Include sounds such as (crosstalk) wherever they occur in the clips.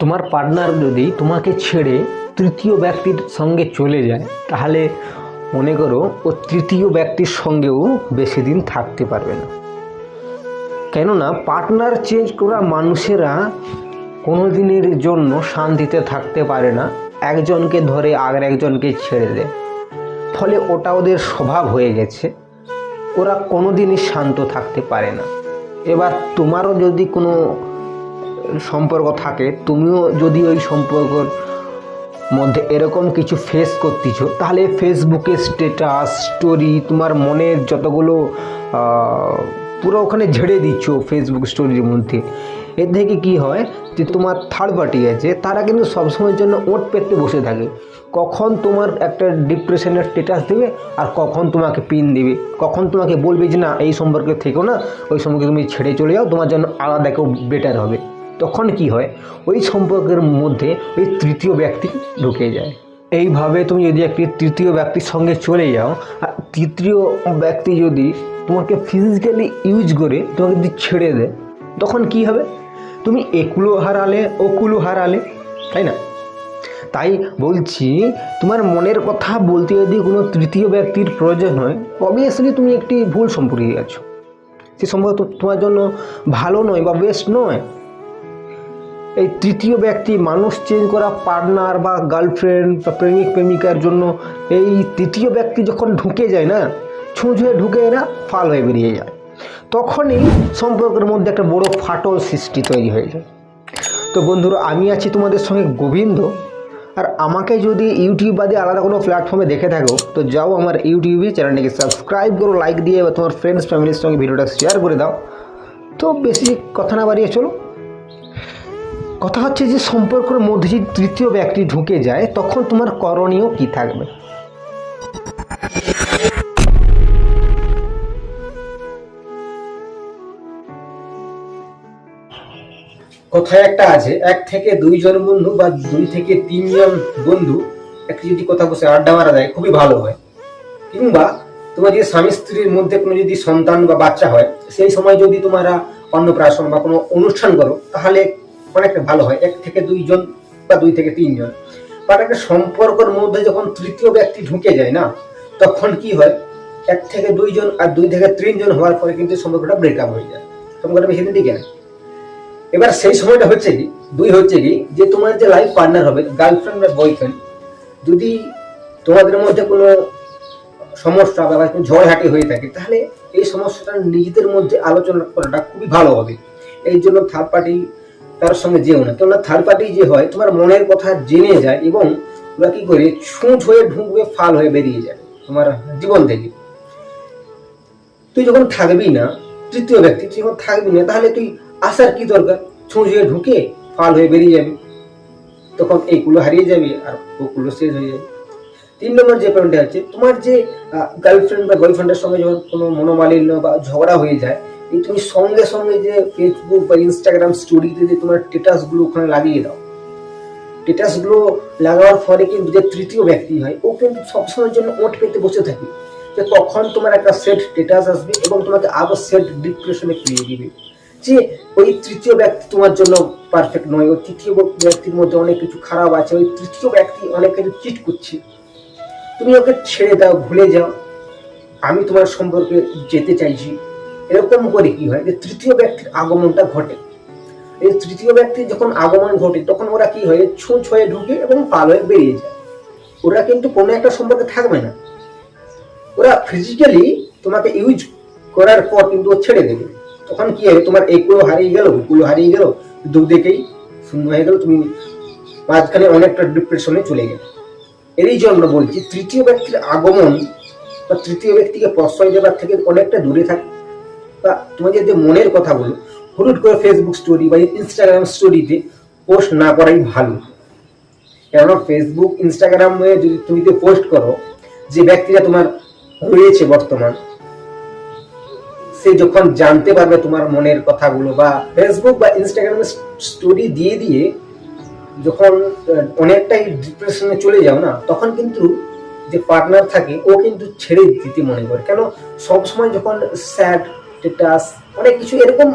তোমার পার্টনার যদি তোমাকে ছেড়ে তৃতীয় ব্যক্তির সঙ্গে চলে যায়, তাহলে মনে করো ও তৃতীয় ব্যক্তির সঙ্গেও বেশি দিন থাকতে পারবে না। কেননা পার্টনার চেঞ্জ করা মানুষেরা কোনো দিনের জন্য শান্তিতে থাকতে পারে না, একজনকে ধরে আর একজনকে ছেড়ে দেয়। ফলে ওটা ওদের স্বভাব হয়ে গেছে, ওরা কোনো দিনই শান্ত থাকতে পারে না। এবার তোমারও যদি কোনো সম্পর্ক থাকে, তুমিও যদি ওই সম্পর্কর মধ্যে এরকম কিছু ফেস করতেছ, তাহলে ফেসবুকে স্ট্যাটাস স্টোরি তোমার মনের যতগুলো পুরো ওখানে ঝেড়ে দিচ্ছ ফেসবুক স্টোরির মধ্যে। এর থেকে কি হয় যে তোমার থার্ড পার্টি আছে, তারা কিন্তু সবসময়ের জন্য ওট পেতে বসে থাকে। কখন তোমার একটা ডিপ্রেশনের স্টেটাস দেবে আর কখন তোমাকে পিন দেবে। কখন তোমাকে বলবে যে, না, এই সম্পর্কে থেকো না, ওই সম্পর্কে তুমি ছেড়ে চলে যাও, তোমার জন্য আলাদা কেউ বেটার হবে। তখন কি হয়? ওই সম্পর্কের মধ্যে ওই তৃতীয় ব্যক্তি ঢুকে যায়। এইভাবে তুমি যদি একটি তৃতীয় ব্যক্তির সঙ্গে চলে যাও, আর তৃতীয় ব্যক্তি যদি তোমাকে ফিজিক্যালি ইউজ করে তোমাকে যদি ছেড়ে দেয়, তখন কি হবে? তুমি একুলো হারালে ওকুলো হারালে, তাই না? তাই বলছি, তোমার মনের কথা বলতে যদি কোনো তৃতীয় ব্যক্তির প্রয়োজন হয় অবভিয়াসলি তুমি একটি ভুল সম্পর্কে আছো। সে সম্পর্ক তোমার জন্য ভালো নয় বা বেস্ট নয়। এই তৃতীয় ব্যক্তি মানুষ চেঞ্জ করা পার্টনার বা গার্লফ্রেন্ড বা প্রেমিক প্রেমিকার জন্য এই তৃতীয় ব্যক্তি যখন ঢুকে যায় না ছুঁচ হয়ে ঢুকে এরা ফাল হয়ে বেরিয়ে যায়। তখনই সম্পর্কের মধ্যে একটা বড় ফাটল সৃষ্টি তৈরি হয়ে যায়। তো বন্ধুরা, আমি আছি তোমাদের সঙ্গে গোবিন্দ। আর আমাকে যদি ইউটিউব বাদে আলাদা কোনো প্ল্যাটফর্মে দেখে থাকো, তো যাও আমার ইউটিউবে চ্যানেলটিকে সাবস্ক্রাইব করো লাইক দিয়ে বা তোমার ফ্রেন্ডস ফ্যামিলির সঙ্গে ভিডিওটা শেয়ার করে দাও। তো বেশি কথা না বাড়িয়ে চলো। কথা হচ্ছে যে সম্পর্কের মধ্যে যদি তৃতীয় ব্যক্তি ঢুকে যায়, তখন তোমার করণীয় কি থাকবে? কথায় একটা আছে, এক থেকে দুইজন বন্ধু বা দুই থেকে তিনজন বন্ধু, একটি যদি কথা বসে আড্ডা মারা যায়, খুবই ভালো হয়। কিংবা তোমার যদি স্বামী স্ত্রীর মধ্যে কোনো যদি সন্তান বা বাচ্চা হয়, সেই সময় যদি তোমরা অন্নপ্রাশন বা কোনো অনুষ্ঠান করো, তাহলে অনেকটা ভালো হয়, এক থেকে দুইজন বা দুই থেকে তিনজন। বাট একটা সম্পর্কের মধ্যে যখন তৃতীয় ব্যক্তি ঢুকে যায় না, তখন কি হয়, এক থেকে দুইজন আর দুই থেকে তিনজন হওয়ার পরে কিন্তু সম্পর্কটা ব্রেকআপ হয়ে যায়। সম্পর্কটা বেশি দিন টিকে না। এবার সেই সময়টা হচ্ছে কি, দুই হচ্ছে কি, যে তোমার যে লাইফ পার্টনার হবে গার্লফ্রেন্ড বা বয়ফ্রেন্ড যদি তোমাদের মধ্যে কোনো সমস্যা বা কোনো ঝড়হাটি হয়ে থাকে, তাহলে এই সমস্যাটা নিজেদের মধ্যে আলোচনা করাটা খুবই ভালো হবে। এই জন্য থার্ড পার্টি তার সঙ্গে যেও না। কেননা থার্ড পার্টি যে হয়, তোমার মনের কথা জেনে যায় এবং ওরা কি করে, ছুঁচ হয়ে ঢুকবে ফাল হয়ে বেরিয়ে যায় তোমার জীবন থেকে। তুই যখন থাকবি না, তৃতীয় ব্যক্তি, তুই যখন থাকবি না, তাহলে তুই আসার কি দরকার? ছুঁচে ঢুকে, ফাল হয়ে বেরিয়ে যাবে। তখন এইগুলো হারিয়ে যাবে আর ওগুলো শেষ হয়ে যাবে। তিন নম্বর যে পয়েন্টটা আছে তোমার যে গার্লফ্রেন্ড বা বয়ফ্রেন্ডের সঙ্গে যখন কোনো মনোমালিন্য বা ঝগড়া হয়ে যায় এই তুমি সঙ্গে সঙ্গে যে ফেসবুক বা ইনস্টাগ্রাম স্টোরিতে যে তোমার স্টেটাসগুলো ওখানে লাগিয়ে দাও। স্টেটাসগুলো লাগানোর ফলে কিন্তু যে তৃতীয় ব্যক্তি হয়, ও কিন্তু সবসময়ের জন্য ওট পেতে বসে থাকে যে তখন তোমার একটা সেট স্টেটাস আসবে এবং তোমাকে আবার সেট ডিপ্রেশনে ফিরিয়ে দিবে। যে ওই তৃতীয় ব্যক্তি তোমার জন্য পারফেক্ট নয়, ওই তৃতীয় ব্যক্তির মধ্যে অনেক কিছু খারাপ আছে, ওই তৃতীয় ব্যক্তি অনেক কিছু চিট করছে। তুমি ওকে ছেড়ে দাও, ভুলে যাও। আমি তোমার সম্পর্কে যেতে চাইছি। এরকম করে কি হয় যে তৃতীয় ব্যক্তির আগমনটা ঘটে। এই তৃতীয় ব্যক্তির যখন আগমন ঘটে, তখন ওরা কি হয়, ছুঁচ হয়ে ঢুকে এবং পাল হয়ে বেরিয়ে যায়। ওরা কিন্তু কোনো একটা সম্পর্কে থাকবে না। ওরা ফিজিক্যালি তোমাকে ইউজ করার পর কিন্তু ও ছেড়ে দেবে। তখন কি হবে, তোমার এইগুলো হারিয়ে গেল ওগুলো হারিয়ে গেল, দুদিকেই শূন্য হয়ে গেল, তুমি মাঝখানে অনেকটা ডিপ্রেশনে চলে গেলে। এরই জন্য বলছি, তৃতীয় ব্যক্তির আগমন বা তৃতীয় ব্যক্তিকে প্রশ্রয় দেওয়ার থেকে অনেকটা দূরে থাকে। বা তোমার যদি মনের কথা বলো হলুদ করে ফেসবুক স্টোরি বা ইনস্টাগ্রাম স্টোরিতে পোস্ট না করাই ভালো। কেননা ফেসবুক ইনস্টাগ্রামে যদি তুমি যদি পোস্ট করো, যে ব্যক্তিরা তোমার রয়েছে বর্তমান, সে যখন জানতে পারবে তোমার মনের কথাগুলো বা ফেসবুক বা ইনস্টাগ্রামে স্টোরি দিয়ে দিয়ে যখন অনেকটাই ডিপ্রেশনে চলে যাও না, তখন কিন্তু যে পার্টনার থাকে, ও কিন্তু ছেড়ে দিতে মনে করে। কেন? সবসময় যখন স্যাড স্টেটাস অনেক কিছু এরকম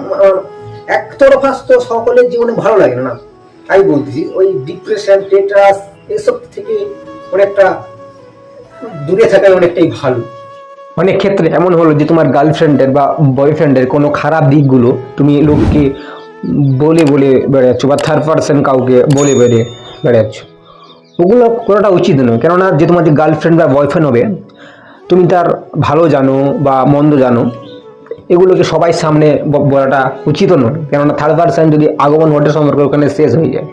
একতরফা তো সকলের জীবনে ভালো লাগে না আমি বলতেছি, ওই ডিপ্রেশন টেট্রাস এসব থেকে অনেকটা দূরে থাকাই অনেকটাই ভালো। অনেক ক্ষেত্রে এমন হলো যে তোমার গার্লফ্রেন্ডের বা বয়ফ্রেন্ডের কোনো খারাপ দিকগুলো তুমি লোককে বলে বলে বেড়াচ্ছ বা থার্ড পার্সন কাউকে বলে বেড়ে বেড়াচ্ছ, ওগুলো করাটা উচিত নয়। কেননা যে তোমার যে গার্লফ্রেন্ড বা বয়ফ্রেন্ড হবে, তুমি তার ভালো জানো বা মন্দ জানো এগুলোকে সবাই সামনে বলাটা উচিত নয়। কেননা থার্ড পার্সন যদি আগমন ঘটে সম্পর্ক ওখানে শেষ হয়ে যায়।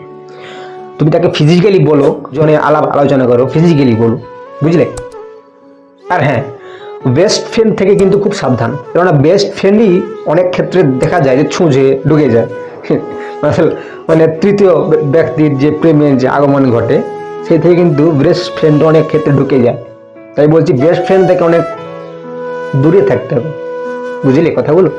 তুমি তাকে ফিজিক্যালি বলো, জনে আলাপ আলোচনা করো ফিজিক্যালি বলো। বুঝলে? আর হ্যাঁ বেস্ট ফ্রেন্ড থেকে কিন্তু খুব সাবধান। কেননা বেস্ট ফ্রেন্ডই অনেক ক্ষেত্রে দেখা যায় যে ছুঁঝে ঢুকে যায়। (laughs) মানে তৃতীয় ব্যক্তির যে প্রেমের যে আগমন ঘটে সেই থেকে কিন্তু বেস্ট ফ্রেন্ড অনেক ক্ষেত্রে ঢুকে যায়। তাই বলছি বেস্ট ফ্রেন্ড থেকে অনেক দূরে থাকতে হবে। বুঝলে কথাগুলো?